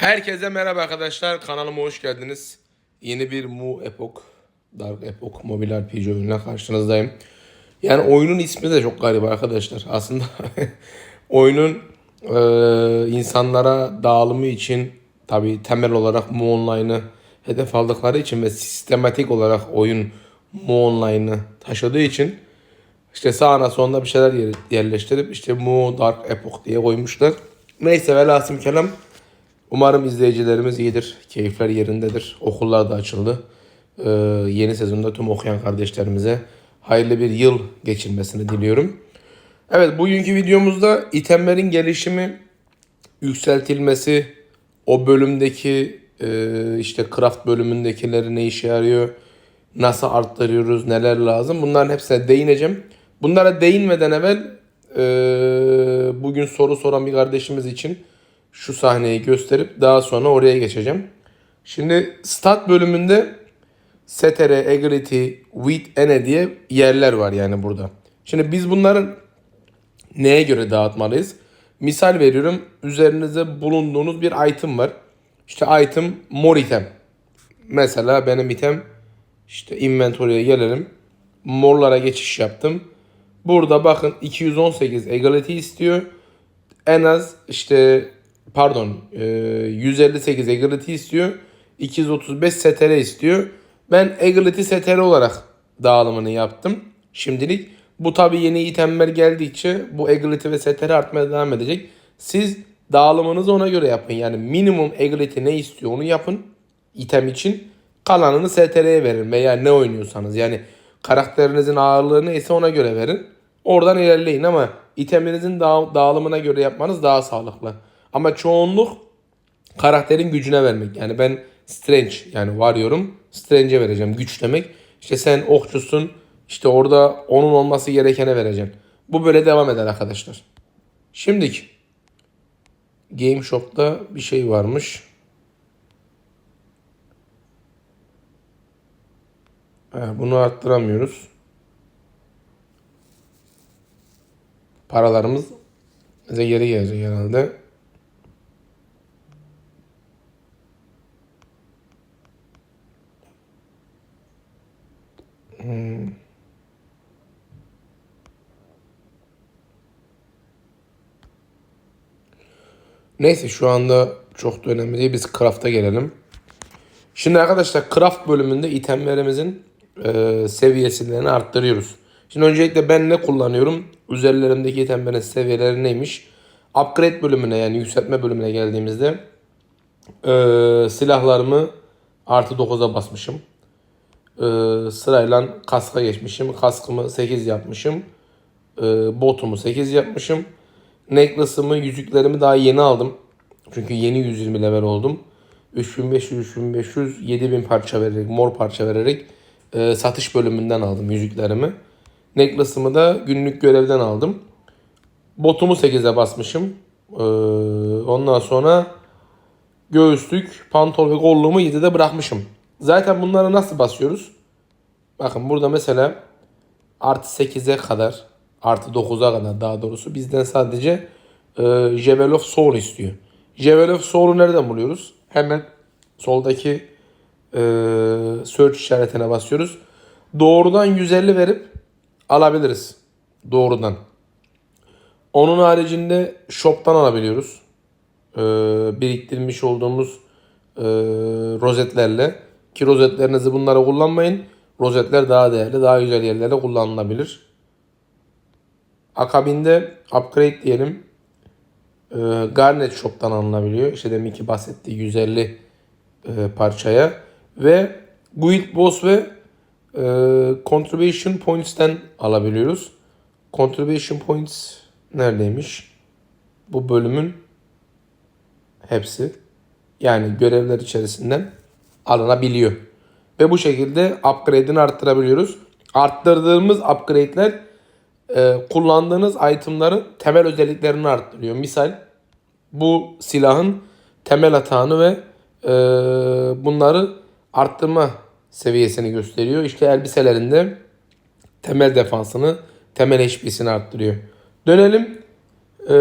Herkese merhaba arkadaşlar. Kanalıma hoş geldiniz. Yeni bir Mu Epoch, Dark Epoch mobil RPG oyunuyla karşınızdayım. Yani oyunun ismi de çok garip arkadaşlar. Aslında oyunun e, insanlara dağılımı için tabi temel olarak Mu Online'ı hedef aldıkları için ve sistematik olarak oyun Mu Online'ı taşıdığı için işte sağına sonuna bir şeyler yer- yerleştirip işte Mu Dark Epoch diye koymuşlar. Neyse velhasım kelam Umarım izleyicilerimiz iyidir. Keyifler yerindedir. Okullar da açıldı. Ee, yeni sezonda tüm okuyan kardeşlerimize hayırlı bir yıl geçirmesini diliyorum. Evet bugünkü videomuzda itemlerin gelişimi, yükseltilmesi, o bölümdeki e, işte craft bölümündekileri ne işe yarıyor, nasıl arttırıyoruz, neler lazım bunların hepsine değineceğim. Bunlara değinmeden evvel e, bugün soru soran bir kardeşimiz için şu sahneyi gösterip daha sonra oraya geçeceğim. Şimdi stat bölümünde Setere, Egrity, Wheat, Ene diye yerler var yani burada. Şimdi biz bunların neye göre dağıtmalıyız? Misal veriyorum. Üzerinizde bulunduğunuz bir item var. İşte item mor item. Mesela benim item işte inventory'e gelelim. Morlara geçiş yaptım. Burada bakın 218 egality istiyor. En az işte pardon e, 158 egality istiyor. 235 STR istiyor. Ben egality STR olarak dağılımını yaptım. Şimdilik bu tabi yeni itemler geldikçe bu egality ve STR artmaya devam edecek. Siz dağılımınızı ona göre yapın. Yani minimum egality ne istiyor onu yapın item için. Kalanını STR'ye verin veya ne oynuyorsanız. Yani karakterinizin ağırlığı neyse ona göre verin. Oradan ilerleyin ama itemlerinizin dağ- dağılımına göre yapmanız daha sağlıklı. Ama çoğunluk karakterin gücüne vermek. Yani ben Strange yani varıyorum. Strange'e vereceğim. Güç demek. İşte sen okçusun. İşte orada onun olması gerekene vereceksin. Bu böyle devam eder arkadaşlar. Şimdiki Game Shop'ta bir şey varmış. Bunu arttıramıyoruz. Paralarımız bize geri gelecek herhalde. Neyse şu anda çok da önemli değil. Biz craft'a gelelim. Şimdi arkadaşlar craft bölümünde itemlerimizin e, seviyesini arttırıyoruz. Şimdi öncelikle ben ne kullanıyorum? Üzerlerindeki itemlerin seviyeleri neymiş? Upgrade bölümüne yani yükseltme bölümüne geldiğimizde e, silahlarımı artı 9'a basmışım. E, sırayla kaska geçmişim. Kaskımı 8 yapmışım. E, botumu 8 yapmışım. Necklace'ımı, yüzüklerimi daha yeni aldım. Çünkü yeni 120 level oldum. 3500, 3500, 7000 parça vererek, mor parça vererek e, satış bölümünden aldım yüzüklerimi. Necklace'ımı da günlük görevden aldım. Botumu 8'e basmışım. E, ondan sonra göğüslük, pantol ve kolluğumu 7'de bırakmışım. Zaten bunları nasıl basıyoruz? Bakın burada mesela artı 8'e kadar artı 9'a kadar daha doğrusu bizden sadece e, Jewel of Soul istiyor. Jewel of Soul'u nereden buluyoruz? Hemen soldaki e, search işaretine basıyoruz. Doğrudan 150 verip alabiliriz. Doğrudan. Onun haricinde shop'tan alabiliyoruz. E, biriktirmiş olduğumuz e, rozetlerle. Ki rozetlerinizi bunlara kullanmayın. Rozetler daha değerli, daha güzel yerlerde kullanılabilir. Akabinde upgrade diyelim. Ee, Garnet Shop'tan alınabiliyor. İşte demin ki bahsettiği 150 e, parçaya. Ve Guild Boss ve e, Contribution Points'ten alabiliyoruz. Contribution Points neredeymiş? Bu bölümün hepsi. Yani görevler içerisinden alınabiliyor. Ve bu şekilde upgrade'ini arttırabiliyoruz. Arttırdığımız upgrade'ler e, kullandığınız itemların temel özelliklerini arttırıyor. Misal bu silahın temel atağını ve e, bunları arttırma seviyesini gösteriyor. İşte elbiselerinde temel defansını, temel HP'sini arttırıyor. Dönelim e,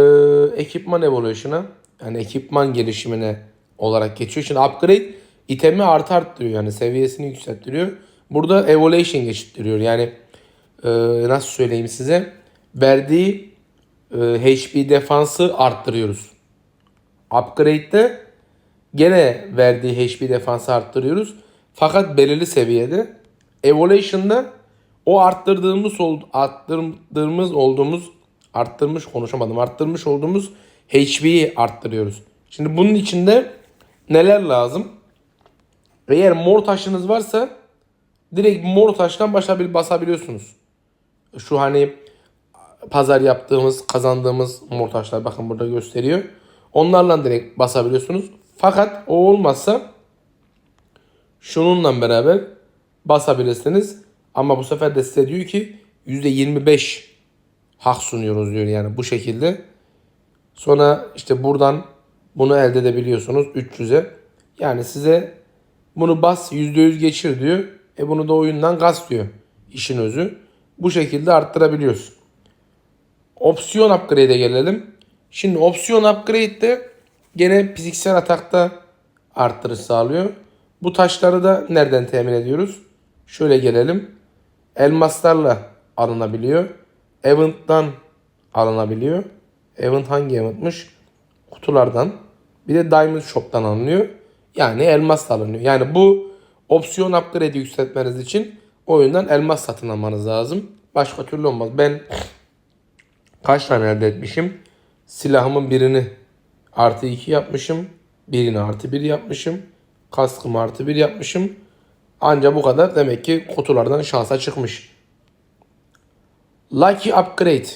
ekipman evolution'a. Yani ekipman gelişimine olarak geçiyor. Şimdi upgrade itemi artı arttırıyor yani seviyesini yükselttiriyor. Burada evolution geçittiriyor. Yani e, nasıl söyleyeyim size verdiği e, HP defansı arttırıyoruz. Upgrade'de gene verdiği HP defansı arttırıyoruz. Fakat belirli seviyede. Evolution'da o arttırdığımız oldu, arttırdığımız olduğumuz arttırmış konuşamadım. Arttırmış olduğumuz HP'yi arttırıyoruz. Şimdi bunun içinde neler lazım? Eğer mor taşınız varsa direkt mor taştan başa bir basabiliyorsunuz. Şu hani pazar yaptığımız, kazandığımız mor taşlar bakın burada gösteriyor. Onlarla direkt basabiliyorsunuz. Fakat o olmazsa şununla beraber basabilirsiniz. Ama bu sefer de size diyor ki %25 hak sunuyoruz diyor yani bu şekilde. Sonra işte buradan bunu elde edebiliyorsunuz 300'e. Yani size bunu bas %100 geçir diyor. E bunu da oyundan gaz diyor işin özü. Bu şekilde arttırabiliyoruz. Opsiyon upgrade'e gelelim. Şimdi opsiyon upgrade'de gene fiziksel atakta arttırış sağlıyor. Bu taşları da nereden temin ediyoruz? Şöyle gelelim. Elmaslarla alınabiliyor. Event'tan alınabiliyor. Event hangi eventmiş? Kutulardan. Bir de Diamond Shop'tan alınıyor. Yani elmas alınıyor. Yani bu opsiyon upgrade'i yükseltmeniz için oyundan elmas satın almanız lazım. Başka türlü olmaz. Ben kaç tane elde etmişim? Silahımın birini artı 2 yapmışım. Birini artı 1 yapmışım. Kaskımı artı 1 yapmışım. Anca bu kadar. Demek ki kutulardan şansa çıkmış. Lucky Upgrade.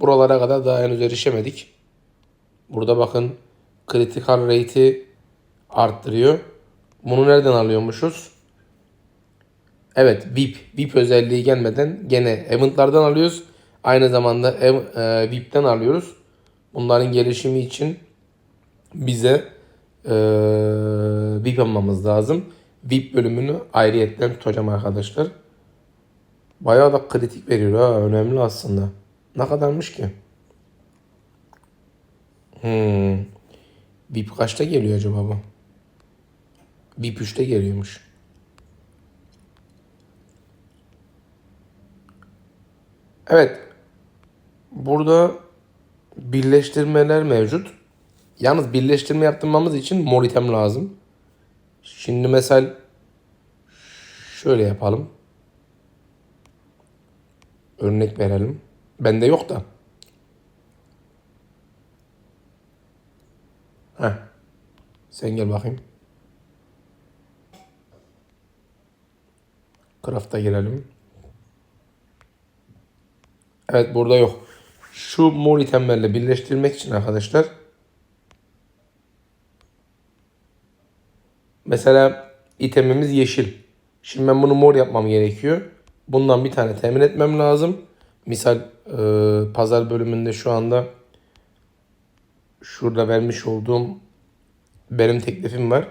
Buralara kadar daha henüz erişemedik. Burada bakın critical rate'i arttırıyor. Bunu nereden alıyormuşuz? Evet VIP. VIP özelliği gelmeden gene eventlardan alıyoruz. Aynı zamanda ev, e, VIP'ten alıyoruz. Bunların gelişimi için bize e, VIP almamız lazım. VIP bölümünü ayrıyetten tutacağım arkadaşlar. Bayağı da kritik veriyor ha. Önemli aslında. Ne kadarmış ki? Hmm. VIP kaçta geliyor acaba bu? VIP 3'te geliyormuş. Evet. Burada birleştirmeler mevcut. Yalnız birleştirme yaptırmamız için mor item lazım. Şimdi mesela şöyle yapalım. Örnek verelim. Bende yok da. Heh. Sen gel bakayım. Craft'a girelim. Evet burada yok. Şu mor itemlerle birleştirmek için arkadaşlar. Mesela itemimiz yeşil. Şimdi ben bunu mor yapmam gerekiyor. Bundan bir tane temin etmem lazım. Misal e, pazar bölümünde şu anda şurada vermiş olduğum benim teklifim var.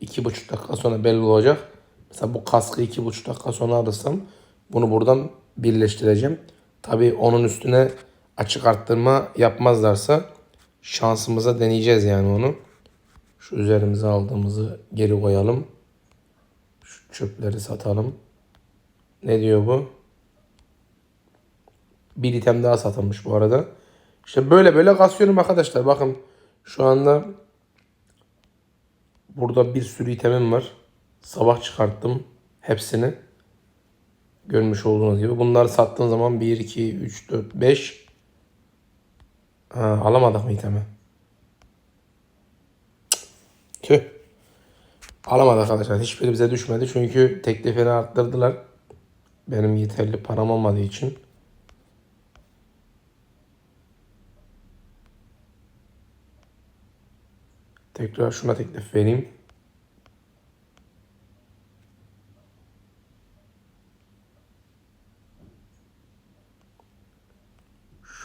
2,5 dakika sonra belli olacak. Mesela bu kaskı 2,5 dakika sonra alırsam bunu buradan birleştireceğim. Tabii onun üstüne açık arttırma yapmazlarsa şansımıza deneyeceğiz yani onu. Şu üzerimize aldığımızı geri koyalım. Şu çöpleri satalım. Ne diyor bu? Bir item daha satılmış bu arada. İşte böyle böyle kasıyorum arkadaşlar. Bakın şu anda burada bir sürü itemim var. Sabah çıkarttım hepsini. Görmüş olduğunuz gibi. Bunları sattığın zaman 1, 2, 3, 4, 5 ha, alamadık mı itemi? Tüh. Alamadık arkadaşlar. Hiçbiri bize düşmedi. Çünkü teklifini arttırdılar. Benim yeterli param olmadığı için. Tekrar şuna teklif vereyim.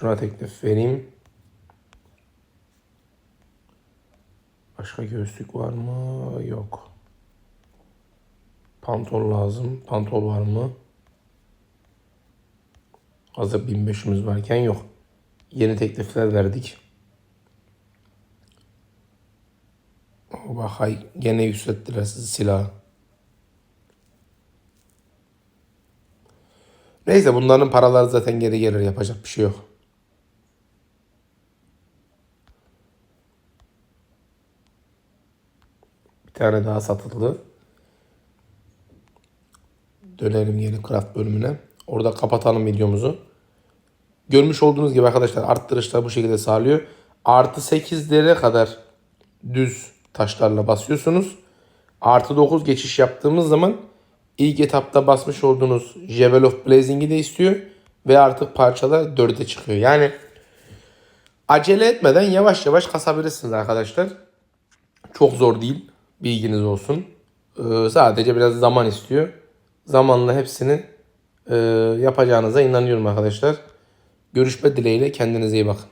Şuna teklif vereyim. Başka göğüslük var mı? Yok. Pantol lazım. Pantol var mı? Hazır 1500'ümüz varken yok. Yeni teklifler verdik. Bak hay gene yükselttiler sizi silahı. Neyse bunların paraları zaten geri gelir yapacak bir şey yok. Tane daha satıldı. Dönelim yeni craft bölümüne. Orada kapatalım videomuzu. Görmüş olduğunuz gibi arkadaşlar arttırışlar bu şekilde sağlıyor. Artı 8'lere kadar düz taşlarla basıyorsunuz. Artı 9 geçiş yaptığımız zaman ilk etapta basmış olduğunuz Javel of Blazing'i de istiyor. Ve artık parçalar 4'e çıkıyor. Yani acele etmeden yavaş yavaş kasabilirsiniz arkadaşlar. Çok zor değil. Bilginiz olsun. Ee, sadece biraz zaman istiyor. Zamanla hepsini e, yapacağınıza inanıyorum arkadaşlar. Görüşme dileğiyle kendinize iyi bakın.